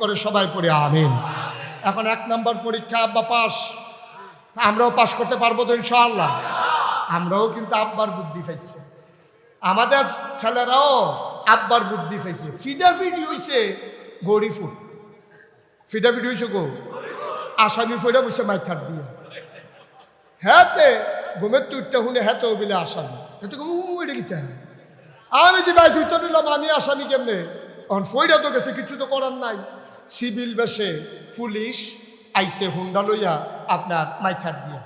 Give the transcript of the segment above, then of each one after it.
করে সবাই পড়ে, আমিন। এখন এক নম্বর পরীক্ষা, আব্বা পাস। আমরাও পাশ করতে পারব তো ইনশাআল্লাহ। আমরাও কিন্তু আব্বার বুদ্ধি পাইছি। আমাদের ছেলেরাও আব্বার বুদ্ধি পাইছে। ফিডাফিডি হইছে গরিফুর ফিডাফিডি হইছে গো। আসামি ফইরা বসে মাইথার দিয়ে। হ্যাঁ তে ঘুমের তুইটা শুনে হ্যাঁ তো বিলে আসামি। হ্যাঁ আমি যে ভাই তুইটা নিলাম, আমি আসামি কেমনে? এখন ফইরা তো গেছে, কিছু তো করার নাই। সিভিল বেশে পুলিশ আইসে হুন্ডা লইয়া আপনার মাইথার দিয়ে।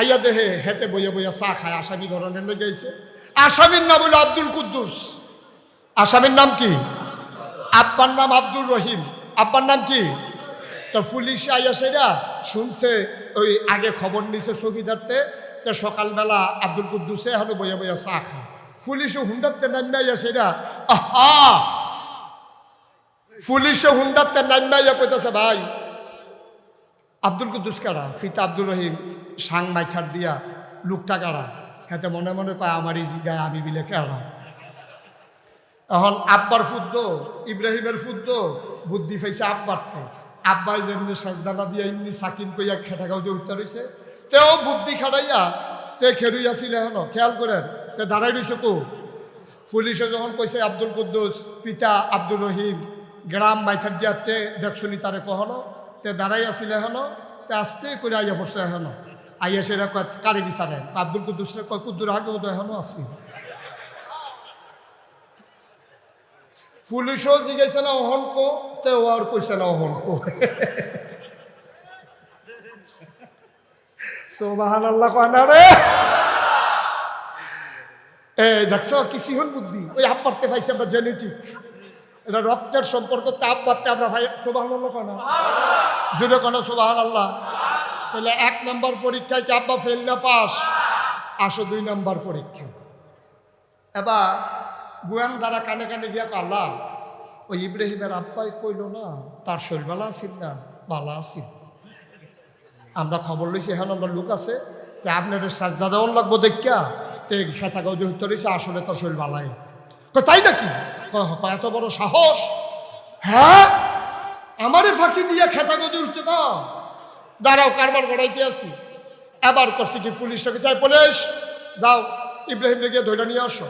আইয়া দেহে হেতে বইয়া বইয়া চা খায়, আসামি ধরনের লেগে আইছে। আসামির নাম হলো আব্দুল কুদ্দুস। আসামির নাম কি? আব্বার নাম আব্দুল রহিম। আব্বার নাম কি? তো পুলিশ আইয়া সেটা শুনছে, ওই আগে খবর নিছে চকিদারতে তো সকালবেলা আব্দুল কুদ্দুসে হলো বইয়া বইয়া চা খায়। পুলিশে হুন্ডারতে নামে আইয়া সেটা, আহা! পুলিশে হুন্ডারতে নামে আইয়া কইতেছে, ভাই, আব্দুল কুদ্দুস কারা? ফিতা আব্দুল রহিম, সাং মাইখার দিয়া লুকটা কারা? হাতে মনে মনে পায় আমার এই জিগায় আমি বিলে কেরা? এখন আব্বার ফুদ্দ, ইব্রাহিমের ফুদ্দ, বুদ্ধি পাইছে আব্বার তো। আব্বাই যেমনি সাজদানা দিয়া এমনি সাকিন কইয়া খেটা গাও দিয়ে উত্তর হয়েছে তেও বুদ্ধি খাটাইয়া তে খেরুইয়া ছিল এখন। খেয়াল করেন, তে দাঁড়াই রয়েছে কো? পুলিশে যখন কইছে, আব্দুল কুদ্দুস, পিতা আব্দুল রহিম গ্রাম মাইথার দিয়াতে দেখছনি তারে কহনো তে দাঁড়াই আসিল এখন তে আস্তে করে আইয়া পড়ছে এখন আইয়া কয় কারে বিচারে? আব্দুল কুদ্দুস কয় কুদ্দুর আগে তো এখনও আছি। পুলিশও জিজ্ঞাসা না অহন কো। তে ও আর কইছে না অহন কো। সোবাহান আল্লাহ কয় রে? এ দেখছ কিছু হন বুদ্ধি? ওই আপ পারতে পাইছে আমরা জেনেটিক। এটা রক্তের সম্পর্ক তাপ পারতে আমরা ভাই সোবাহান আল্লাহ কয় না? জুড়ে কেন সোবাহান আল্লাহ তাহলে এক নম্বর পরীক্ষায় কি আব্বা ফেল না পাস? আসো দুই নম্বর পরীক্ষা। এবার গুয়ান দ্বারা কানে কানে গিয়া আল্লাহ ওই ইব্রাহিমের আব্বাই কইল না তার শরীর বালা আসিল না? বালা আসিল আমরা খবর লইছি এখন আমরা লোক আছে তে আপনার সাজদা দেওয়ান লাগবো দেখা তে খেতা গাও যেহেতু রয়েছে আসলে তার শরীর বালাই কয়, তাই নাকি? এত বড় সাহস। হ্যাঁ? আমারে ফাঁকি দিয়ে খেতা গদি উঠতে দাও। দাঁড়াও, কারবার গড়াইতে আসি এবার করছি কি পুলিশটাকে চাই, পুলিশ? যাও ইব্রাহিম গিয়ে ধরে নিয়ে আসো।